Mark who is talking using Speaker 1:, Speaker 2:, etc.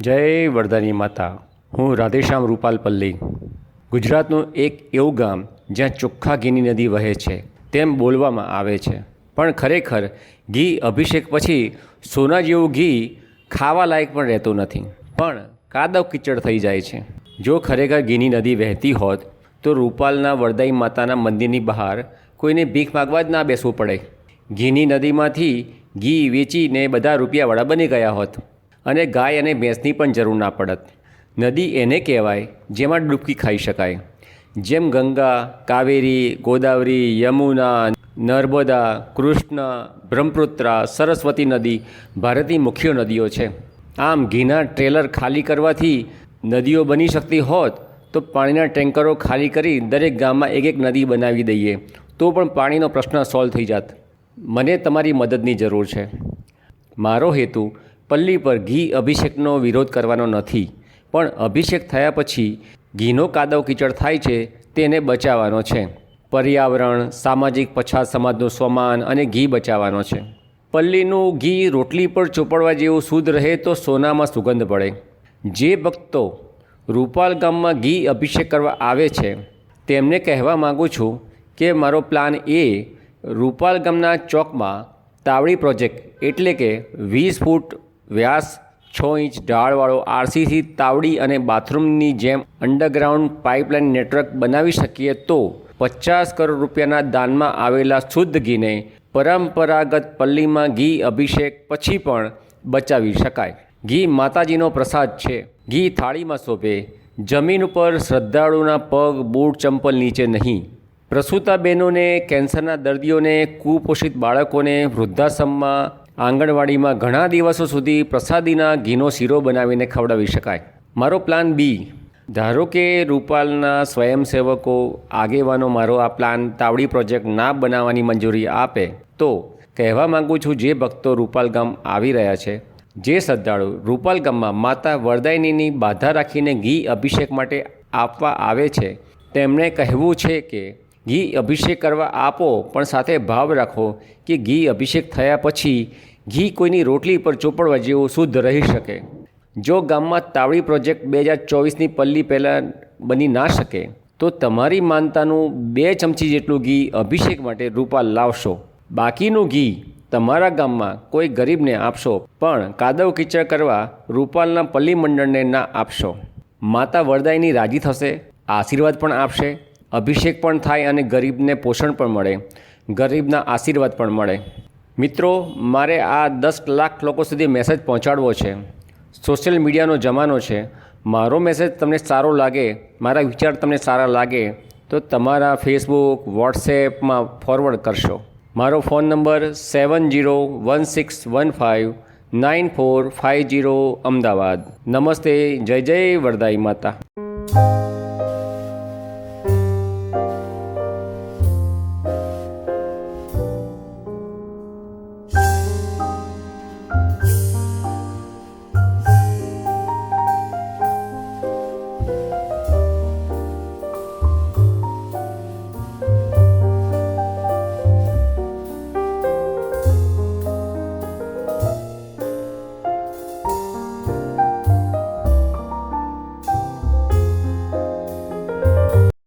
Speaker 1: જય વરદાની માતા. હું રાધેશ્યામ રૂપાલ પલ્લી ગુજરાતનું એક એવું ગામ જ્યાં ચોખ્ખા ઘીની નદી વહે છે, તેમ બોલવામાં આવે છે. પણ ખરેખર ઘી અભિષેક પછી સોના જેવું ઘી ખાવા લાયક પણ રહેતું નથી. પણ કાદવ કિચડ થઈ જાય છે. જો ખરેખર ઘીની નદી વહેતી હોત, તો રૂપાલના વરદાઈ માતાના મંદિરની બહાર કોઈને ભીખ માગવા જ ના બેસવું પડે. ઘીની નદીમાંથી ઘી વેચીને બધા રૂપિયાવાળા બની ગયા હોત. અને ગાય અને ભેંસની પણ જરૂર ના પડત. નદી એને કહેવાય, જેમાં ડૂબકી ખાઈ શકાય. જેમ ગંગા, કાવેરી, ગોદાવરી, યમુના, નર્મદા, કૃષ્ણ, બ્રહ્મપુત્રા, સરસ્વતી નદી ભારતની મુખ્ય નદીઓ છે. આમ ઘીના ટ્રેલર ખાલી કરવાથી નદીઓ બની શકતી હોત, તો પાણીના ટેન્કરો ખાલી કરી દરેક ગામમાં એક એક નદી બનાવી દઈએ, તો પણ પાણીનો પ્રશ્ન સોલ્વ થઈ જાત. મને તમારી મદદની જરૂર છે. મારો હેતુ પલ્લી પર ઘી અભિષેકનો વિરોધ કરવાનો નથી. પણ અભિષેક થયા પછી ઘીનો કાદવ કીચડ થાય છે, તેને બચાવવાનો છે. પર્યાવરણ, સામાજિક પછાત સમાજનું સ્વમાન અને ઘી બચાવવાનો છે. પલ્લીનું ઘી રોટલી પર ચોપડવા જેવું શુદ્ધ રહે તો સોનામાં સુગંધ પડે. જે ભક્તો રૂપાલ ગામમાં ઘી અભિષેક કરવા આવે છે, તેમને કહેવા માગું છું કે મારો પ્લાન એ રૂપાલ ગામના ચોકમાં તાવડી પ્રોજેક્ટ એટલે કે વીસ ફૂટ વ્યાસ છ ઇંચ ઢાળવાળો આરસીસી તાવડી અને બાથરૂમની જેમ અંડરગ્રાઉન્ડ પાઇપલાઇન નેટવર્ક બનાવી શકીએ તો પચાસ કરોડ રૂપિયાના દાનમાં આવેલા શુદ્ધ ઘીને પરંપરાગત પલ્લીમાં ઘી અભિષેક પછી પણ બચાવી શકાય. ઘી માતાજીનો પ્રસાદ છે. ઘી થાળીમાં શોભે. જમીન ઉપર શ્રદ્ધાળુના પગ, બૂટ, ચંપલ નીચે નહીં. પ્રસૂતા બહેનોને કેન્સરના દર્દીઓને, કુપોષિત બાળકોને વૃદ્ધાશ્રમમાં આંગણવાડીમાં ઘણા દિવસો સુધી પ્રસાદીના ઘીનો શીરો બનાવીને ખવડાવી શકાય. મારો પ્લાન બી. ધારો કે રૂપાલના સ્વયંસેવકો આગેવાનો મારો આ પ્લાન તાવડી પ્રોજેક્ટ ના બનાવવાની મંજૂરી આપે, તો કહેવા માગું છું જે ભક્તો રૂપાલ ગામ આવી રહ્યા છે, જે શ્રદ્ધાળુ રૂપાલ ગામમાં માતા વરદાયનીની બાધા રાખીને ઘી અભિષેક માટે આપવા આવે છે, તેમણે કહેવું છે કે ઘી અભિષેક કરવા આપો, પણ સાથે ભાવ રાખો કે ઘી અભિષેક થયા પછી ઘી કોઈની રોટલી પર ચોપડવા જેવું શુદ્ધ રહી શકે. જો ગામમાં તાવડી પ્રોજેક્ટ બે હજાર ચોવીસની પલ્લી પહેલાં બની ના શકે, તો તમારી માનતાનું બે ચમચી જેટલું ઘી અભિષેક માટે રૂપાલ લાવશો. બાકીનું ઘી તમારા ગામમાં કોઈ ગરીબને આપશો, પણ કાદવ કીચડ કરવા રૂપાલના પલ્લી મંડળને ના આપશો. માતા વરદાયની રાજી થશે, આશીર્વાદ પણ આપશે. અભિષેક પણ થાય અને ગરીબને પોષણ પણ મળે, ગરીબના આશીર્વાદ પણ મળે. મિત્રો, મારે આ દસ લાખ લોકો સુધી મેસેજ પહોંચાડવો છે. સોશિયલ મીડિયાનો જમાનો છે. મારો મેસેજ તમને સારો લાગે, મારા વિચાર તમને સારા લાગે, તો તમારા ફેસબુક વોટ્સએપમાં ફોરવર્ડ કરશો. મારો phone number seven zero one six one five nine four five zero Ahmedabad. નમસ્તે, જય જય વરદાઈ માતા.